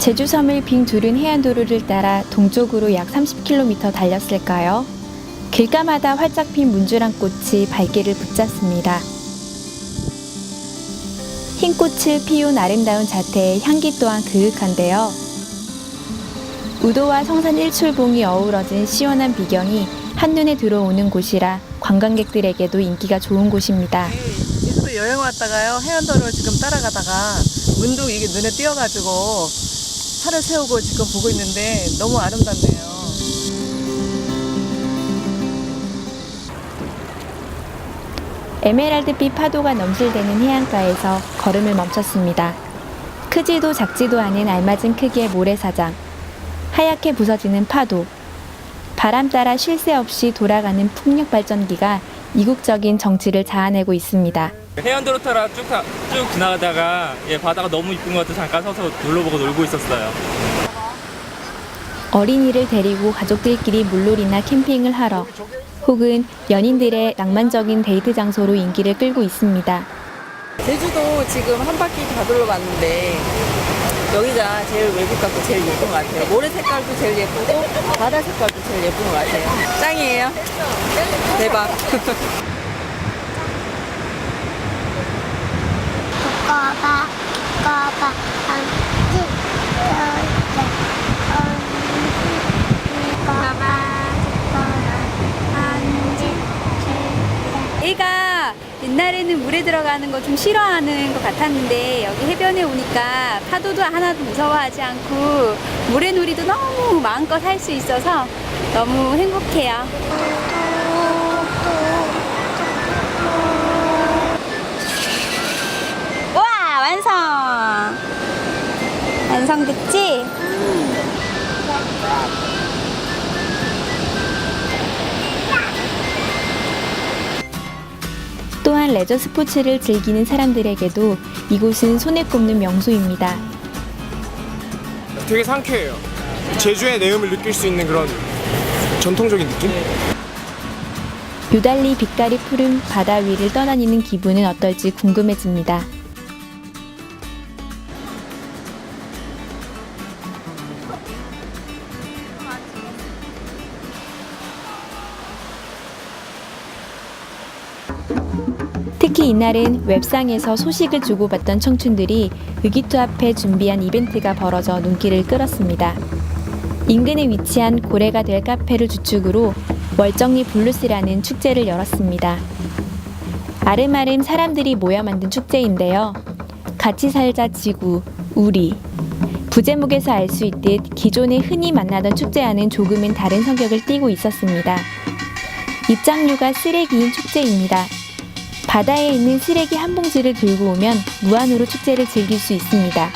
제주섬을 빙 두른 해안도로를 따라 동쪽으로 약 30km 달렸을까요? 길가마다 활짝 핀 문주랑 꽃이 발길을 붙잡습니다. 흰 꽃을 피운 아름다운 자태의 향기 또한 그윽한데요. 우도와 성산 일출봉이 어우러진 시원한 비경이 한눈에 들어오는 곳이라 관광객들에게도 인기가 좋은 곳입니다. 제주도 여행 왔다가요 해안도로 지금 따라가다가 문득 이게 눈에 띄어가지고 차를 세우고 지금 보고 있는데 너무 아름답네요. 에메랄드빛 파도가 넘실대는 해안가에서 걸음을 멈췄습니다. 크지도 작지도 않은 알맞은 크기의 모래사장, 하얗게 부서지는 파도, 바람 따라 쉴 새 없이 돌아가는 풍력 발전기가 이국적인 정치를 자아내고 있습니다. 해안도로 타라 쭉, 타, 쭉 지나가다가 예, 바다가 너무 이쁜 것 같아서 잠깐 서서 둘러보고 놀고 있었어요. 어린이를 데리고 가족들끼리 물놀이나 캠핑을 하러 혹은 연인들의 낭만적인 데이트 장소로 인기를 끌고 있습니다. 제주도 지금 한 바퀴 다 둘러봤는데 여기가 제일 외국 같고 제일 예쁜 것 같아요. 모래 색깔도 제일 예쁘고 바다 색깔도 제일 예쁜 것 같아요. 짱이에요. 대박. 꺼봐 한지 열대 언지 두꺼봐 두꺼봐 한지 애가 옛날에는 물에 들어가는 거 좀 싫어하는 것 같았는데 여기 해변에 오니까 파도도 하나도 무서워하지 않고 모래놀이도 너무 마음껏 할 수 있어서 너무 행복해요. 완성! 완성됐지? 또한 레저 스포츠를 즐기는 사람들에게도 이곳은 손에 꼽는 명소입니다. 되게 상쾌해요. 제주의 내음을 느낄 수 있는 그런 전통적인 느낌? 유달리 빛깔이 푸른 바다 위를 떠다니는 기분은 어떨지 궁금해집니다. 특히 이날은 웹상에서 소식을 주고받던 청춘들이 의기투 앞에 준비한 이벤트가 벌어져 눈길을 끌었습니다. 인근에 위치한 고래가 될 카페를 주축으로 멀쩡히 블루스라는 축제를 열었습니다. 아름아름 사람들이 모여 만든 축제인데요. 같이 살자 지구, 우리. 부제목에서 알 수 있듯 기존에 흔히 만나던 축제와는 조금은 다른 성격을 띠고 있었습니다. 입장료가 쓰레기인 축제입니다. 바다에 있는 쓰레기 한 봉지를 들고 오면 무한으로 축제를 즐길 수 있습니다.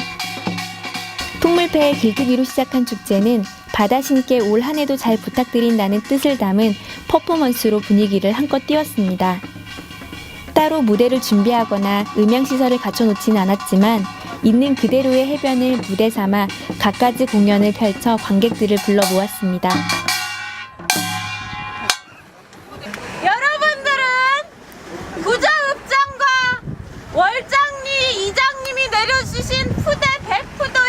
풍물패의 길뜨기로 시작한 축제는 바다 신께 올 한 해도 잘 부탁드린다는 뜻을 담은 퍼포먼스로 분위기를 한껏 띄웠습니다. 따로 무대를 준비하거나 음향시설을 갖춰놓지는 않았지만 있는 그대로의 해변을 무대 삼아 갖가지 공연을 펼쳐 관객들을 불러 모았습니다. 월장리 이장님이 내려주신 푸대 100푸도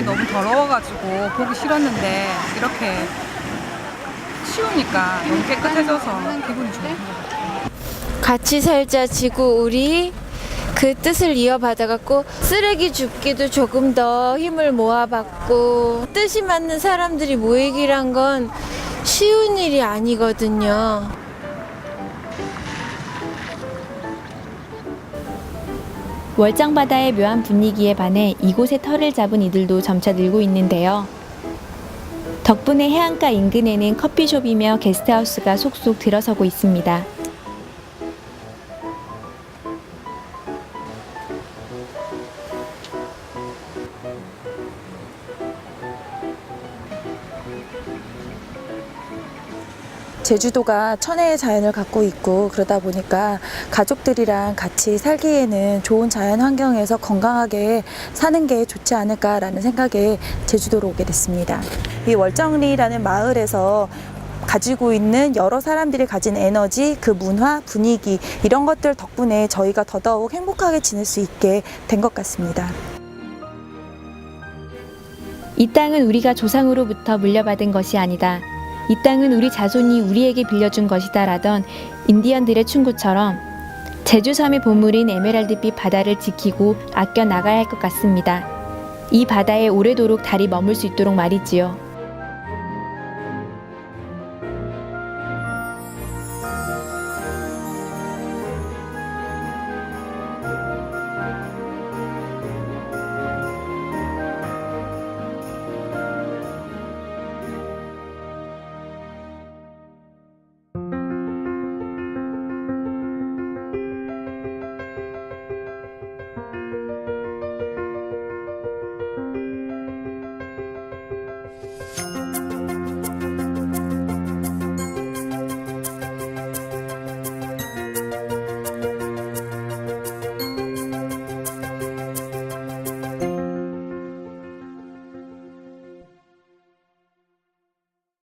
이게 너무 더러워가지고 보기 싫었는데 이렇게 치우니까 너무 깨끗해져서 기분이 좋은 것 같아요. 같이 살자 지구 우리 그 뜻을 이어받아갖고 쓰레기 줍기도 조금 더 힘을 모아봤고 뜻이 맞는 사람들이 모이기란 건 쉬운 일이 아니거든요. 월장 바다의 묘한 분위기에 반해 이곳에 터를 잡은 이들도 점차 늘고 있는데요. 덕분에 해안가 인근에는 커피숍이며 게스트하우스가 속속 들어서고 있습니다. 제주도가 천혜의 자연을 갖고 있고 그러다 보니까 가족들이랑 같이 살기에는 좋은 자연 환경에서 건강하게 사는 게 좋지 않을까라는 생각에 제주도로 오게 됐습니다. 이 월정리라는 마을에서 가지고 있는 여러 사람들이 가진 에너지, 그 문화, 분위기 이런 것들 덕분에 저희가 더더욱 행복하게 지낼 수 있게 된 것 같습니다. 이 땅은 우리가 조상으로부터 물려받은 것이 아니다. 이 땅은 우리 자손이 우리에게 빌려준 것이다라던 인디언들의 충고처럼 제주섬의 보물인 에메랄드빛 바다를 지키고 아껴 나가야 할 것 같습니다. 이 바다에 오래도록 달이 머물 수 있도록 말이지요.